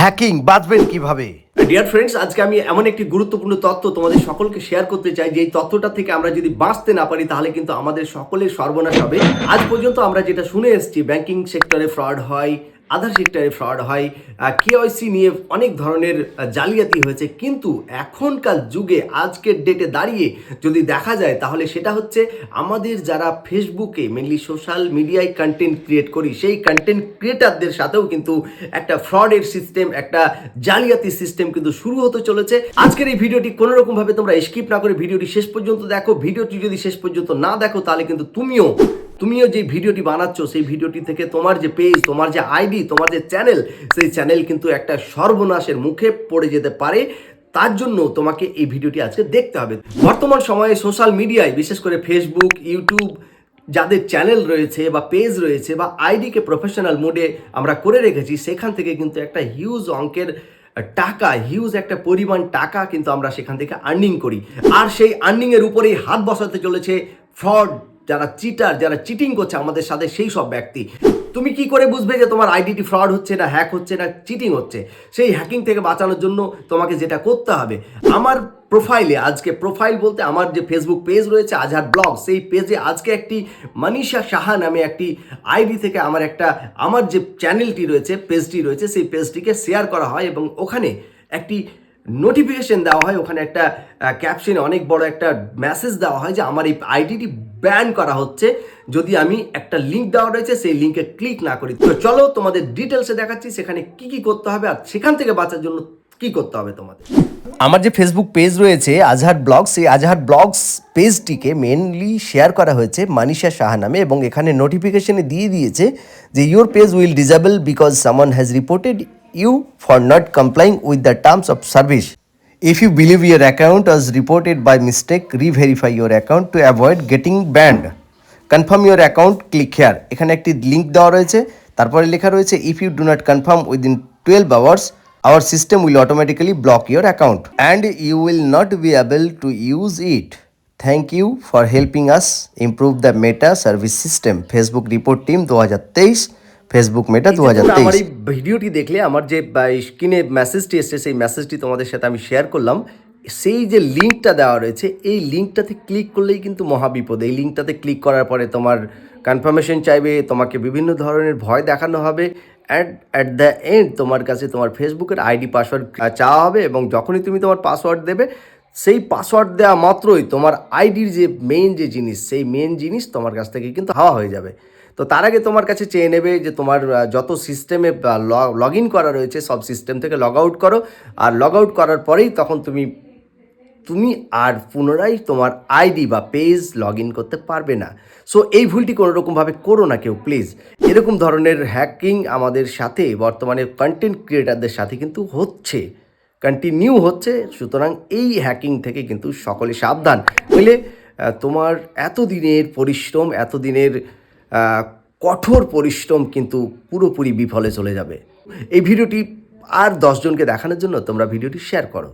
Hacking বাঁচবেন কীভাবে? Deer friends আজকে আমি এমন একটি গুরুত্বপূর্ণ তত্ত্ব তোমাদের সকলকে শেয়ার করতে চাই যে এই তত্ত্বটা থেকে আমরা যদি বাঁচতে না পারি, তাহলে কিন্তু আমাদের সকলের সর্বনাশ হবে। আজ পর্যন্ত আমরা যেটা শুনে এসেছি ব্যাংকিং সেক্টরে ফ্রড হয় আধার সেক্টরে ফ্রড হয় কেওয়াইসি নিয়ে অনেক ধরনের জালিয়াতি হয়েছে। কিন্তু এখনকার যুগে, আজকের ডেটে দাঁড়িয়ে যদি দেখা যায়, তাহলে সেটা হচ্ছে আমাদের যারা ফেসবুকে মেনলি সোশ্যাল মিডিয়ায় কন্টেন্ট ক্রিয়েট করি, সেই কন্টেন্ট ক্রিয়েটারদের সাথেও কিন্তু একটা ফ্রডের সিস্টেম একটা জালিয়াতি সিস্টেম কিন্তু শুরু হতে চলেছে। আজকের এই ভিডিওটি কোনো রকম তোমরা স্কিপ না করে ভিডিওটি শেষ পর্যন্ত দেখো। ভিডিওটি যদি শেষ পর্যন্ত না দেখো, তাহলে কিন্তু তুমিও তুমিও যে ভিডিওটি বানাচ্ছ, সেই ভিডিওটি থেকে তোমার যে পেজ তোমার যে আইডি তোমার যে চ্যানেল সেই চ্যানেল কিন্তু একটা সর্বনাশের মুখে পড়ে যেতে পারে। তার জন্য তোমাকে এই ভিডিওটি আজকে দেখতে হবে। বর্তমান সময়ে সোশ্যাল মিডিয়ায় বিশেষ করে ফেসবুক ইউটিউব যাদের চ্যানেল রয়েছে বা পেজ রয়েছে বা আইডিকে প্রফেশনাল মোডে আমরা করে রেখেছি, সেখান থেকে কিন্তু একটা হিউজ অঙ্কের টাকা হিউজ একটা পরিমাণ টাকা কিন্তু আমরা সেখান থেকে আর্নিং করি। আর সেই আর্নিংয়ের উপরেই হাত বসাতে চলেছে ফ্রড যারা চিটার যারা চিটিং করছে আমাদের সাথে সেই সব ব্যক্তি। তুমি কি করে বুঝবে যে তোমার আইডিটি ফ্রড হচ্ছে না হ্যাক হচ্ছে না চিটিং হচ্ছে? সেই হ্যাকিং থেকে বাঁচানোর জন্য তোমাকে যেটা করতে হবে। আমার প্রোফাইলে আজকে প্রোফাইল বলতে আমার যে ফেসবুক পেজ রয়েছে আজহার ব্লগ সেই পেজে আজকে একটি মানিষা সাহা নামে একটি আইডি থেকে আমার একটা, আমার যে চ্যানেলটি রয়েছে পেজটি রয়েছে, সেই পেজটিকে শেয়ার করা হয় এবং ওখানে একটি নোটিফিকেশন দেওয়া হয়, ওখানে একটা ক্যাপশনে অনেক বড় একটা মেসেজ দেওয়া হয় যে আমার এই আইডিটি ব্যান করা হচ্ছে। যদি আমি একটা লিঙ্ক দেওয়া রয়েছে, সেই লিঙ্কে ক্লিক না করি। তো চলো তোমাদের ডিটেলসে দেখাচ্ছি, সেখানে কি কি করতে হবে আর সেখান থেকে বাঁচার জন্য কি করতে হবে তোমাদের। আমার যে ফেসবুক পেজ রয়েছে আজহার ব্লগস সেই আজহার ব্লগস পেজটিকে মেনলি শেয়ার করা হয়েছে মানিষা সাহা নামে এবং এখানে নোটিফিকেশনে দিয়ে দিয়েছে যে your page will disable because someone has reported you for not complying with the terms of service If you believe your account was reported by mistake, re-verify your account to avoid getting banned. Confirm your account click here এখানে একটি link দেওয়া রয়েছে তারপরে লেখা রয়েছে if you do not confirm within twelve hours our system will automatically block your account and you will not be able to use it thank you for helping us improve the Meta service system Facebook report team দু হাজার তেইশ Facebook Meta দু হাজার আমার এই ভিডিওটি দেখলে আমার যে স্ক্রিনে মেসেজটি এসছে সেই মেসেজটি তোমাদের সাথে আমি শেয়ার করলাম। সেই যে লিঙ্কটা দেওয়া রয়েছে এই লিঙ্কটাতে ক্লিক করলেই কিন্তু মহাবিপদ। এই লিঙ্কটাতে ক্লিক করার পরে তোমার কনফার্মেশন চাইবে তোমাকে বিভিন্ন ধরনের ভয় দেখানো হবে অ্যাট অ্যাট দ্য এন্ড তোমার কাছে তোমার ফেসবুকের আইডি পাসওয়ার্ড চাওয়া হবে এবং যখনই তুমি তোমার পাসওয়ার্ড দেবে সেই পাসওয়ার্ড দেওয়া মাত্রই তোমার আইডির যে মেইন যে জিনিস সেই মেইন জিনিস তোমার কাছ থেকে কিন্তু হাওয়া হয়ে যাবে। তো তার আগে তোমার কাছে চেয়ে নেবে যে তোমার যত সিস্টেমে লগ ইন করা রয়েছে সব সিস্টেম থেকে লগ আউট করো। আর লগ আউট করার পরেই তখন তুমি তুমি আর পুনরায় তোমার আইডি বা পেজ লগ ইন করতে পারবে না। সো এই ভুলটি কোনো রকমভাবে করো না কেউ প্লিজ এরকম ধরনের হ্যাকিং আমাদের সাথে বর্তমানে কন্টেন্ট ক্রিয়েটারদের সাথে কিন্তু হচ্ছে। কন্টিনিউ হচ্ছে সুতরাং এই হ্যাকিং থেকে কিন্তু সকলে সাবধান। আহ, তোমার এতদিনের পরিশ্রম এতদিনের কঠোর পরিশ্রম কিন্তু পুরোপুরি বিফলে চলে যাবে। এই ভিডিওটি আর দশজনকে দেখানোর জন্য তোমরা ভিডিওটি শেয়ার করো।